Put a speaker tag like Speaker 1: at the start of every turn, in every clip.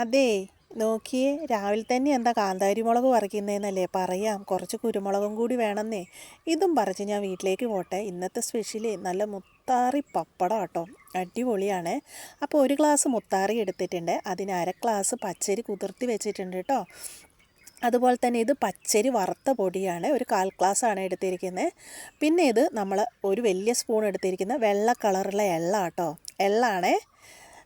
Speaker 1: അതെ നോക്കിയേ രാവിലെ തന്നെ എന്താ കാന്താരി മുളക് പറിക്കുന്നതെന്നല്ലേ പറയാം. കുറച്ച് കുരുമുളകും കൂടി വേണമെന്നേ. ഇതും പറിച്ച് ഞാൻ വീട്ടിലേക്ക് പോട്ടെ. ഇന്നത്തെ സ്പെഷ്യൽ നല്ല മുത്താറി പപ്പടം കേട്ടോ അടിപൊളിയാണ്. അപ്പോൾ ഒരു ഗ്ലാസ് മുത്താറി എടുത്തിട്ടുണ്ട്. അതിന് അര ഗ്ലാസ് പച്ചരി കുതിർത്തി വെച്ചിട്ടുണ്ട് കേട്ടോ. അതുപോലെ തന്നെ ഇത് പച്ചരി വറുത്ത പൊടിയാണ്. ഒരു കാൽ ഗ്ലാസ് ആണ് എടുത്തിരിക്കുന്നത്. പിന്നെ ഇത് നമ്മൾ ഒരു വലിയ സ്പൂൺ എടുത്തിരിക്കുന്ന വെള്ള കളറുള്ള എള്ള കേട്ടോ എള്ളാണേ.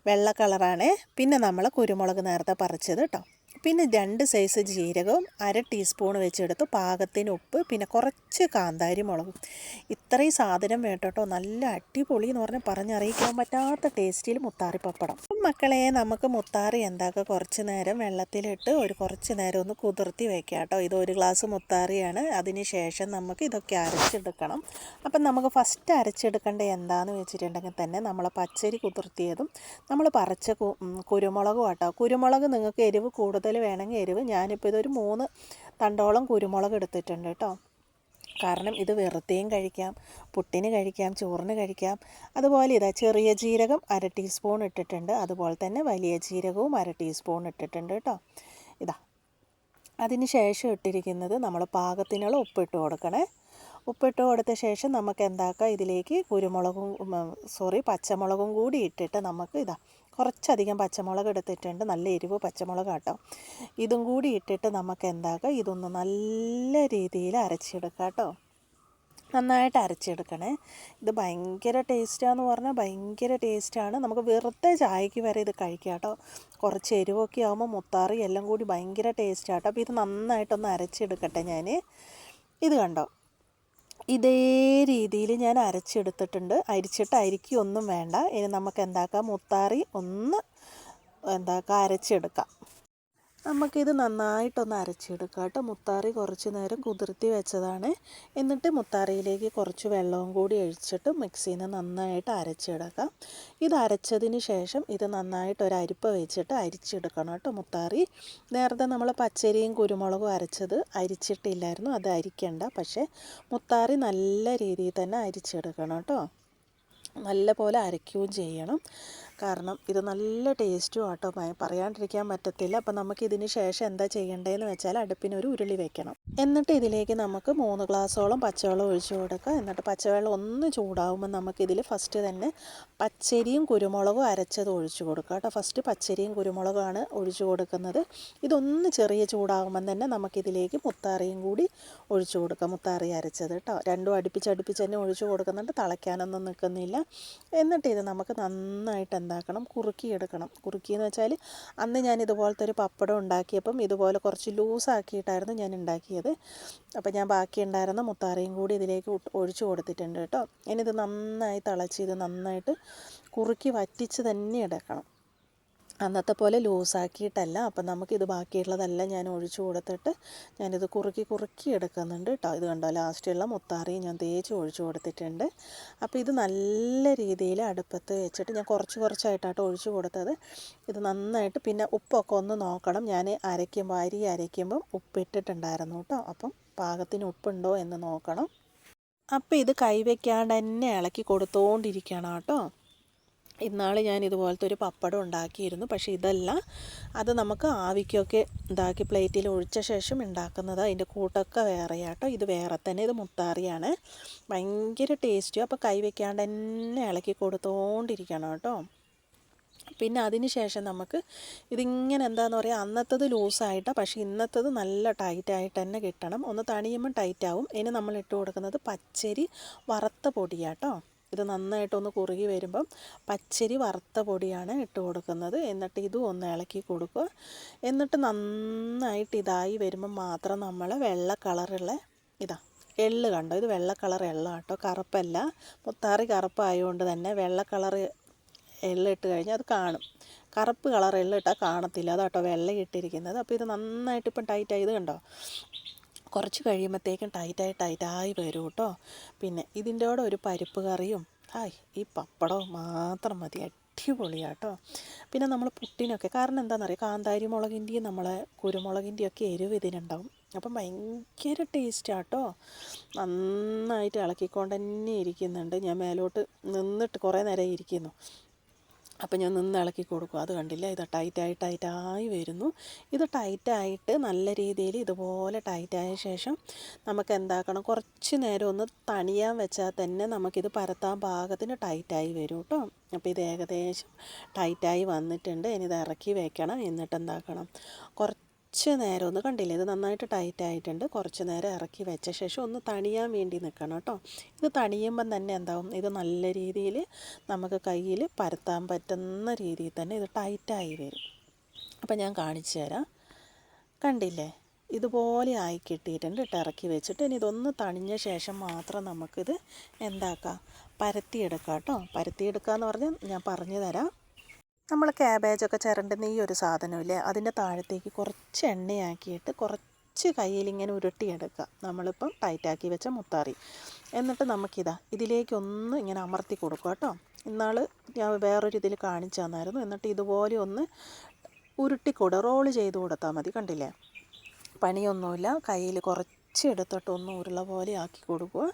Speaker 1: വെള്ള കളറാണ്. പിന്നെ നമ്മൾ കുരുമുളക് നേരത്തെ പറിച്ചത് കേട്ടോ പിന്നെ രണ്ട് സൈസ് ജീരകവും അര ടീസ്പൂൺ വെച്ചെടുത്ത്. പാകത്തിന് ഉപ്പ് പിന്നെ കുറച്ച് കാന്താരി മുളകും. ഇത്രയും സാധനം വേട്ടോ നല്ല അടിപൊളി എന്ന് പറഞ്ഞാൽ പറഞ്ഞറിയിക്കാൻ പറ്റാത്ത ടേസ്റ്റിൽ മുത്താറി പപ്പടം. മക്കളെ നമുക്ക് മുത്താറി എന്താക്കുക കുറച്ച് നേരം വെള്ളത്തിലിട്ട് ഒരു കുറച്ച് നേരം ഒന്ന് കുതിർത്തി വെക്കാം കേട്ടോ. ഇത് ഒരു ഗ്ലാസ് മുത്താറിയാണ്. അതിന് ശേഷം നമുക്ക് ഇതൊക്കെ അരച്ചെടുക്കണം. അപ്പം നമുക്ക് ഫസ്റ്റ് അരച്ചെടുക്കേണ്ടത് എന്താണെന്ന് വെച്ചിട്ടുണ്ടെങ്കിൽ തന്നെ നമ്മൾ പച്ചരി കുതിർത്തിയതും നമ്മൾ പറിച്ച കുരുമുളകും കേട്ടോ കുരുമുളക് നിങ്ങൾക്ക് എരിവ് കൂടുതൽ വേണമെങ്കിൽ എരിവ്. ഞാനിപ്പോൾ ഇതൊരു മൂന്ന് തണ്ടോളം കുരുമുളക് എടുത്തിട്ടുണ്ട് കേട്ടോ. കാരണം ഇത് വെറുതെയും കഴിക്കാം പുട്ടിന് കഴിക്കാം ചോറിന് കഴിക്കാം. അതുപോലെ ഇതാ ചെറിയ ജീരകം അര ടീസ്പൂൺ ഇട്ടിട്ടുണ്ട്. അതുപോലെ തന്നെ വലിയ ജീരകവും അര ടീസ്പൂൺ ഇട്ടിട്ടുണ്ട് കേട്ടോ. ഇതാ. അതിന് ശേഷം ഇട്ടിരിക്കുന്നത് നമ്മൾ പാകത്തിനുള്ള ഉപ്പിട്ട് കൊടുക്കണേ. ഉപ്പിട്ട് കൊടുത്ത ശേഷം നമുക്ക് എന്താക്കാം? ഇതിലേക്ക് കുരുമുളകും സോറി പച്ചമുളകും കൂടി ഇട്ടിട്ട് നമുക്ക് ഇതാ കുറച്ചധികം പച്ചമുളക് എടുത്തിട്ടുണ്ട്. നല്ല എരിവ് പച്ചമുളക് കേട്ടോ ഇതും കൂടി ഇട്ടിട്ട് നമുക്ക് എന്താക്കാം? ഇതൊന്ന് നല്ല രീതിയിൽ അരച്ചെടുക്കാം കേട്ടോ. നന്നായിട്ട് അരച്ചെടുക്കണേ. ഇത് ഭയങ്കര ടേസ്റ്റാന്ന് പറഞ്ഞാൽ ഭയങ്കര ടേസ്റ്റാണ് നമുക്ക് വെറുതെ ചായക്ക് വരെ ഇത് കഴിക്കാം കേട്ടോ. കുറച്ച് എരിവൊക്കെ ആകുമ്പോൾ മുത്താറി എല്ലാം കൂടി ഭയങ്കര ടേസ്റ്റാട്ടോ അപ്പോൾ ഇത് നന്നായിട്ടൊന്ന് അരച്ചെടുക്കട്ടെ ഞാൻ ഇത് കണ്ടോ? ഇതേ രീതിയിൽ ഞാൻ അരച്ചെടുത്തിട്ടുണ്ട്. അരിച്ചിട്ട് അരിക്കി ഒന്നും വേണ്ട. ഇനി നമുക്ക് എന്താക്കാം? മുത്താറി ഒന്ന് എന്താക്കാം? അരച്ചെടുക്കാം. നമുക്കിത് നന്നായിട്ടൊന്ന് അരച്ചെടുക്കാം കേട്ടോ. മുത്താറി കുറച്ച് നേരം കുതിർത്തി വെച്ചതാണ്. എന്നിട്ട് മുത്താറിയിലേക്ക് കുറച്ച് വെള്ളവും കൂടി ഒഴിച്ചിട്ട് മിക്സിയിൽ നിന്ന് നന്നായിട്ട് അരച്ചെടുക്കാം. ഇത് അരച്ചതിന് ശേഷം ഇത് നന്നായിട്ട് ഒരു അരിപ്പ വെച്ചിട്ട് അരിച്ചെടുക്കണം കേട്ടോ മുത്താറി. നേരത്തെ നമ്മൾ പച്ചരിയും കുരുമുളകും അരച്ചത് അരിച്ചിട്ടില്ലായിരുന്നു അത് അരിക്കണ്ട. പക്ഷേ മുത്താറി നല്ല രീതിയിൽ തന്നെ അരിച്ചെടുക്കണം കേട്ടോ. നല്ല പോലെ അരയ്ക്കുകയും ചെയ്യണം. കാരണം ഇത് നല്ല ടേസ്റ്റും ആട്ടോ പറയാണ്ടിരിക്കാൻ പറ്റത്തില്ല. അപ്പം നമുക്ക് ഇതിന് ശേഷം എന്താ ചെയ്യേണ്ടതെന്ന് വെച്ചാൽ അടുപ്പിനൊരു ഉരുളി വെക്കണം. എന്നിട്ട് ഇതിലേക്ക് നമുക്ക് മൂന്ന് ഗ്ലാസ്സോളം പച്ചവെള്ളം ഒഴിച്ചു കൊടുക്കുക. എന്നിട്ട് പച്ചവെള്ളം ഒന്ന് ചൂടാവുമ്പോൾ നമുക്കിതിൽ ഫസ്റ്റ് തന്നെ പച്ചരിയും കുരുമുളകും അരച്ചത് ഒഴിച്ചു കൊടുക്കുക കേട്ടോ. ഫസ്റ്റ് പച്ചരിയും കുരുമുളകാണ് ഒഴിച്ചു കൊടുക്കുന്നത്. ഇതൊന്ന് ചെറിയ ചൂടാകുമ്പം തന്നെ നമുക്കിതിലേക്ക് മുത്താറിയും കൂടി ഒഴിച്ചു കൊടുക്കാം മുത്താറി അരച്ചത് കേട്ടോ. രണ്ടും അടുപ്പിച്ച് അടുപ്പിച്ച് തന്നെ ഒഴിച്ചു കൊടുക്കുന്നുണ്ട്. തിളയ്ക്കാനൊന്നും നിൽക്കുന്നില്ല. എന്നിട്ട് ഇത് നമുക്ക് നന്നായിട്ട് എന്താക്കണം കുറുക്കിയെടുക്കണം. കുറുക്കിയെന്ന് വെച്ചാൽ അന്ന് ഞാൻ ഇതുപോലത്തെ ഒരു പപ്പടം ഉണ്ടാക്കിയപ്പം ഇതുപോലെ കുറച്ച് ലൂസാക്കിയിട്ടായിരുന്നു ഞാൻ ഉണ്ടാക്കിയത്. അപ്പം ഞാൻ ബാക്കി ഉണ്ടായിരുന്ന മുത്താറയും കൂടി ഇതിലേക്ക് ഒഴിച്ചു കൊടുത്തിട്ടുണ്ട് കേട്ടോ. ഇനി ഇത് നന്നായി തിളച്ച് ഇത് നന്നായിട്ട് കുറുക്കി വറ്റിച്ച് തന്നെ എടുക്കണം. അന്നത്തെ പോലെ ലൂസാക്കിയിട്ടല്ല. അപ്പം നമുക്കിത് ബാക്കിയുള്ളതെല്ലാം ഞാൻ ഒഴിച്ചു കൊടുത്തിട്ട് ഞാനിത് കുറുക്കി കുറുക്കി എടുക്കുന്നുണ്ട് കേട്ടോ ഇത് കണ്ടോ? ലാസ്റ്റുള്ള മുത്താറിയും ഞാൻ തേച്ച് ഒഴിച്ചു കൊടുത്തിട്ടുണ്ട്. അപ്പോൾ ഇത് നല്ല രീതിയിൽ അടുപ്പത്ത് വെച്ചിട്ട് ഞാൻ കുറച്ച് കുറച്ചായിട്ടാട്ടോ ഒഴിച്ചു കൊടുത്തത്. ഇത് നന്നായിട്ട് പിന്നെ ഉപ്പൊക്കെ ഒന്ന് നോക്കണം. ഞാൻ അരയ്ക്കുമ്പോൾ അരി അരയ്ക്കുമ്പം ഉപ്പിട്ടിട്ടുണ്ടായിരുന്നു കേട്ടോ അപ്പം പാകത്തിന് ഉപ്പുണ്ടോ എന്ന് നോക്കണം. അപ്പോൾ ഇത് കൈവയ്ക്കാണ്ട് തന്നെ ഇളക്കി കൊടുത്തുകൊണ്ടിരിക്കണം കേട്ടോ ഇന്നാൾ ഞാൻ ഇതുപോലത്തെ ഒരു പപ്പടം ഉണ്ടാക്കിയിരുന്നു. പക്ഷേ ഇതല്ല. അത് നമുക്ക് ആവിക്കൊക്കെ ഇതാക്കി പ്ലേറ്റിൽ ഒഴിച്ച ശേഷം ഉണ്ടാക്കുന്നത് അതിന്റെ കൂട്ടൊക്കെ വേറെയാട്ടോ ഇത് വേറെ തന്നെ. ഇത് മുത്താറിയാണ്. ഭയങ്കര ടേസ്റ്റും. അപ്പോൾ കൈ വെക്കാണ്ട് തന്നെ ഇളക്കി കൊടുത്തോണ്ടിരിക്കണം കേട്ടോ. പിന്നെ അതിന് ശേഷം നമുക്ക് ഇതിങ്ങനെ എന്താണെന്ന് പറയുക അന്നത്തത് ലൂസായിട്ടാണ് പക്ഷേ ഇന്നത്തത് നല്ല ടൈറ്റായിട്ട് തന്നെ കിട്ടണം. ഒന്ന് തണിയുമ്പോൾ ടൈറ്റാവും. ഇനി നമ്മൾ ഇട്ട് കൊടുക്കുന്നത് പച്ചരി വറുത്ത പൊടിയാട്ടോ ഇത് നന്നായിട്ടൊന്ന് കുറുകി വരുമ്പം പച്ചരി വറുത്ത പൊടിയാണ് ഇട്ട് കൊടുക്കുന്നത്. എന്നിട്ട് ഇതും ഒന്ന് ഇളക്കി കൊടുക്കുക. എന്നിട്ട് നന്നായിട്ട് ഇതായി വരുമ്പം മാത്രം നമ്മൾ വെള്ള കളറുള്ള ഇതാ എള്ള് കണ്ടോ? ഇത് വെള്ള കളർ എള്ള കേട്ടോ കറുപ്പല്ല. മുത്താറി കറുപ്പായതുകൊണ്ട് തന്നെ വെള്ള കളർ എള്ളിട്ട് കഴിഞ്ഞാൽ അത് കാണും. കറുപ്പ് കളർ എള്ളിട്ടാൽ കാണത്തില്ല. അതാട്ടോ വെള്ള ഇട്ടിരിക്കുന്നത് അപ്പോൾ ഇത് നന്നായിട്ട് ഇപ്പം ടൈറ്റ് ആയത് കണ്ടോ? കുറച്ച് കഴിയുമ്പോഴത്തേക്കും ടൈറ്റായി ടൈറ്റായി വരും കേട്ടോ പിന്നെ ഇതിന്റെ കൂടെ ഒരു പരിപ്പ് കറിയും ഹായ് ഈ പപ്പടവും മാത്രം മതി. അടിപൊളിയാട്ടോ പിന്നെ നമ്മൾ പുട്ടിനൊക്കെ കാരണം എന്താണെന്നറിയാം കാന്താരി മുളകിന്റെയും നമ്മളെ കുരുമുളകിന്റെയും ഒക്കെ എരിവ് ഇതിനുണ്ടാവും. അപ്പം ഭയങ്കര ടേസ്റ്റാട്ടോ നന്നായിട്ട് ഇളക്കിക്കൊണ്ട് തന്നെ ഇരിക്കുന്നുണ്ട്. ഞാൻ മേലോട്ട് നിന്നിട്ട് കുറേ നേരം ഇരിക്കുന്നു. അപ്പം ഞാൻ നിന്ന് ഇളക്കി കൊടുക്കും. അത് കണ്ടില്ല? ഇത് ടൈറ്റായി ടൈറ്റായി വരുന്നു. ഇത് ടൈറ്റായിട്ട് നല്ല രീതിയിൽ ഇതുപോലെ ടൈറ്റായ ശേഷം നമുക്ക് എന്താക്കണം? കുറച്ച് നേരം ഒന്ന് തണിയാൻ വെച്ചാൽ തന്നെ നമുക്കിത് പരത്താൻ പാകത്തിന് ടൈറ്റായി വരും കേട്ടോ. അപ്പോൾ ഇത് ഏകദേശം ടൈറ്റായി വന്നിട്ടുണ്ട്. ഇനി ഇത് ഇറക്കി വെക്കണം. എന്നിട്ട് എന്താക്കണം? കുറച്ച് കുറച്ച് നേരം ഒന്ന് കണ്ടില്ലേ? ഇത് നന്നായിട്ട് ടൈറ്റ് ആയിട്ടുണ്ട്. കുറച്ച് നേരം ഇറക്കി വെച്ച ശേഷം ഒന്ന് തണിയാൻ വേണ്ടി നിൽക്കണം കേട്ടോ. ഇത് തണിയുമ്പം തന്നെ എന്താവും? ഇത് നല്ല രീതിയിൽ നമുക്ക് കയ്യിൽ പരത്താൻ പറ്റുന്ന രീതിയിൽ തന്നെ ഇത് ടൈറ്റായി വരും. അപ്പം ഞാൻ കാണിച്ചു തരാം. കണ്ടില്ലേ? ഇതുപോലെ ആയി കിട്ടിയിട്ടുണ്ട് ഇട്ട് ഇറക്കി വെച്ചിട്ട്. ഇനി ഇതൊന്ന് തണിഞ്ഞ ശേഷം മാത്രം നമുക്കിത് എന്താക്കാം? പരത്തിയെടുക്കാം കേട്ടോ. പരത്തിയെടുക്കുക എന്ന് പറഞ്ഞാൽ ഞാൻ പറഞ്ഞു തരാം. നമ്മൾ ക്യാബേജൊക്കെ ചിരണ്ടുന്ന ഈ ഒരു സാധനമില്ലേ അതിന്റെ താഴത്തേക്ക് കുറച്ച് എണ്ണയാക്കിയിട്ട് കുറച്ച് കയ്യിലിങ്ങനെ ഉരുട്ടിയെടുക്കുക. നമ്മളിപ്പം ടൈറ്റാക്കി വെച്ച മുത്താറി. എന്നിട്ട് നമുക്കിതാ ഇതിലേക്കൊന്ന് ഇങ്ങനെ അമർത്തി കൊടുക്കുക കേട്ടോ. ഇന്നാൾ ഞാൻ വേറൊരു ഇതിൽ കാണിച്ചു തന്നായിരുന്നു. എന്നിട്ട് ഇതുപോലെ ഒന്ന് ഉരുട്ടിക്കൂടെ റോൾ ചെയ്ത് കൊടുത്താൽ മതി കണ്ടില്ലേ? പണിയൊന്നുമില്ല. കയ്യിൽ കുറച്ച് എടുത്തിട്ട് ഒന്ന് ഉരുള പോലെ ആക്കി കൊടുക്കുക.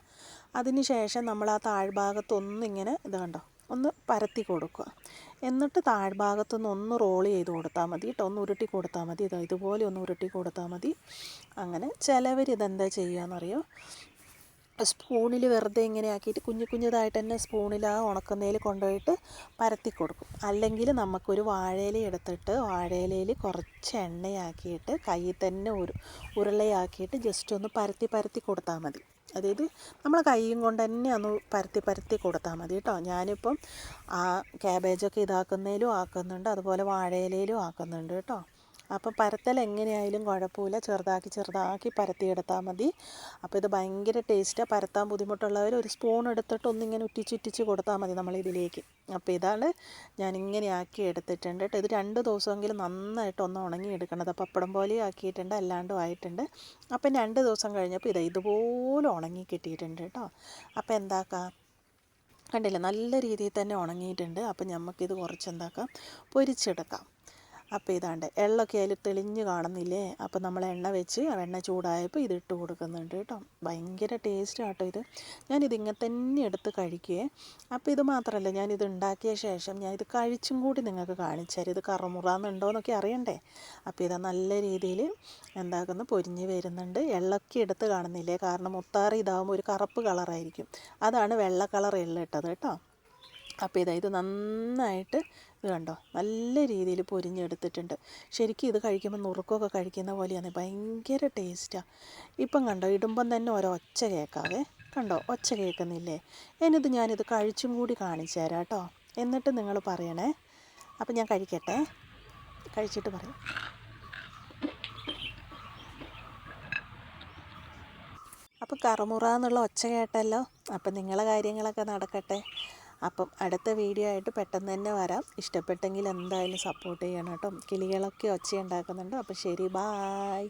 Speaker 1: അതിന് ശേഷം നമ്മൾ ആ താഴ്ഭാഗത്തൊന്നിങ്ങനെ ഇത് കണ്ടോ ഒന്ന് പരത്തി കൊടുക്കുക. എന്നിട്ട് താഴ്ഭാഗത്തുനിന്ന് ഒന്ന് റോൾ ചെയ്ത് കൊടുത്താൽ മതി കേട്ടോ. ഒന്ന് ഉരുട്ടി കൊടുത്താൽ മതി. ഇതാ ഇതുപോലെ ഒന്ന് ഉരുട്ടി കൊടുത്താൽ മതി. അങ്ങനെ ചിലവർ ഇതെന്താ ചെയ്യുകയെന്നറിയോ? സ്പൂണിൽ വെറുതെ ഇങ്ങനെ ആക്കിയിട്ട് കുഞ്ഞു കുഞ്ഞതായിട്ട് തന്നെ സ്പൂണിൽ ആ ഉണക്കുന്നതിൽ കൊണ്ടുപോയിട്ട് പരത്തി കൊടുക്കും. അല്ലെങ്കിൽ നമുക്കൊരു വാഴയില എടുത്തിട്ട് വാഴയിലയിൽ കുറച്ച് എണ്ണയാക്കിയിട്ട് കയ്യിൽ തന്നെ ഒരു ഉരുളയാക്കിയിട്ട് ജസ്റ്റ് ഒന്ന് പരത്തി പരത്തി കൊടുത്താൽ മതി. അതായത് നമ്മൾ കൈയും കൊണ്ട് തന്നെ ഒന്ന് പരത്തി പരത്തി കൊടുത്താൽ മതി കേട്ടോ. ഞാനിപ്പം ആ ക്യാബേജൊക്കെ ഇതാക്കുന്നതിലും ആക്കുന്നുണ്ട്. അതുപോലെ വാഴയിലയിലും ആക്കുന്നുണ്ട് കേട്ടോ. അപ്പോൾ പരത്തൽ എങ്ങനെയായാലും കുഴപ്പമില്ല. ചെറുതാക്കി ചെറുതാക്കി പരത്തിയെടുത്താൽ മതി. അപ്പോൾ ഇത് ഭയങ്കര ടേസ്റ്റാണ് പരത്താൻ ബുദ്ധിമുട്ടുള്ളവർ ഒരു സ്പൂൺ എടുത്തിട്ട് ഒന്നിങ്ങനെ ഉറ്റിച്ചുറ്റിച്ച് കൊടുത്താൽ മതി നമ്മൾ ഇതിലേക്ക്. അപ്പോൾ ഇതാണ് ഞാൻ ഇങ്ങനെ ആക്കി എടുത്തിട്ടുണ്ട് കേട്ടോ. ഇത് രണ്ട് ദിവസമെങ്കിലും നന്നായിട്ട് ഒന്ന് ഉണങ്ങിയെടുക്കണത്. പപ്പടം പോലെ ആക്കിയിട്ടുണ്ട് അല്ലാണ്ടും ആയിട്ടുണ്ട്. അപ്പം രണ്ട് ദിവസം കഴിഞ്ഞപ്പോൾ ഇതാ ഇതുപോലെ ഉണങ്ങി കിട്ടിയിട്ടുണ്ട് കേട്ടോ. അപ്പോൾ എന്താക്കാം? കണ്ടില്ല? നല്ല രീതിയിൽ തന്നെ ഉണങ്ങിയിട്ടുണ്ട്. അപ്പം നമുക്കിത് കുറച്ച് എന്താക്കാം? പൊരിച്ചെടുക്കാം. അപ്പോൾ ഇതാണ്ട് എള്ളൊക്കെ അതിൽ തെളിഞ്ഞ് കാണുന്നില്ലേ? അപ്പോൾ നമ്മൾ എണ്ണ വെച്ച് എണ്ണ ചൂടായപ്പോൾ ഇതിട്ട് കൊടുക്കുന്നുണ്ട് കേട്ടോ. ഭയങ്കര ടേസ്റ്റ് ആട്ടോ ഇത്. ഞാനിത് ഇങ്ങനെ തന്നെ എടുത്ത് കഴിക്കുകയെ അപ്പോൾ ഇത് മാത്രമല്ല ഞാനിത് ഉണ്ടാക്കിയ ശേഷം ഞാൻ ഇത് കഴിച്ചും കൂടി നിങ്ങൾക്ക് കാണിച്ചാൽ ഇത് കറമുറാന്നുണ്ടോ എന്നൊക്കെ അറിയണ്ടേ? അപ്പോൾ ഇത് നല്ല രീതിയിൽ എന്താക്കുന്നു പൊരിഞ്ഞ് വരുന്നുണ്ട്. എള്ളൊക്കെ എടുത്ത് കാണുന്നില്ലേ? കാരണം മുത്താറി ഇതാകുമ്പോൾ ഒരു കറുപ്പ് കളറായിരിക്കും. അതാണ് വെള്ള കളർ എള്ളിട്ടത് കേട്ടോ. അപ്പോൾ ഇതാ ഇത് നന്നായിട്ട് ഇത് കണ്ടോ? നല്ല രീതിയിൽ പൊരിഞ്ഞെടുത്തിട്ടുണ്ട്. ശരിക്കും ഇത് കഴിക്കുമ്പോൾ നുറുക്കൊക്കെ കഴിക്കുന്ന പോലെയാണ്. ഭയങ്കര ടേസ്റ്റാണ് ഇപ്പം കണ്ടോ? ഇടുമ്പം തന്നെ ഒരൊച്ച കേൾക്കാവേ. കണ്ടോ? ഒച്ച കേൾക്കുന്നില്ലേ? എന്നിത് ഞാനിത് കഴിച്ചും കൂടി കാണിച്ചു തരാം കേട്ടോ. എന്നിട്ട് നിങ്ങൾ പറയണേ. അപ്പം ഞാൻ കഴിക്കട്ടെ. കഴിച്ചിട്ട് പറയാം. അപ്പോൾ കറുമുറ എന്നുള്ള ഒച്ച കേട്ടല്ലോ. അപ്പം നിങ്ങളെ കാര്യങ്ങളൊക്കെ നടക്കട്ടെ. അപ്പം അടുത്ത വീഡിയോ ആയിട്ട് പെട്ടെന്ന് തന്നെ വരാം. ഇഷ്ടപ്പെട്ടെങ്കിൽ എന്തായാലും സപ്പോർട്ട് ചെയ്യണം കേട്ടോ. കിളികളൊക്കെ ഒച്ച ഉണ്ടാക്കുന്നുണ്ട് അപ്പോൾ ശരി ബായ്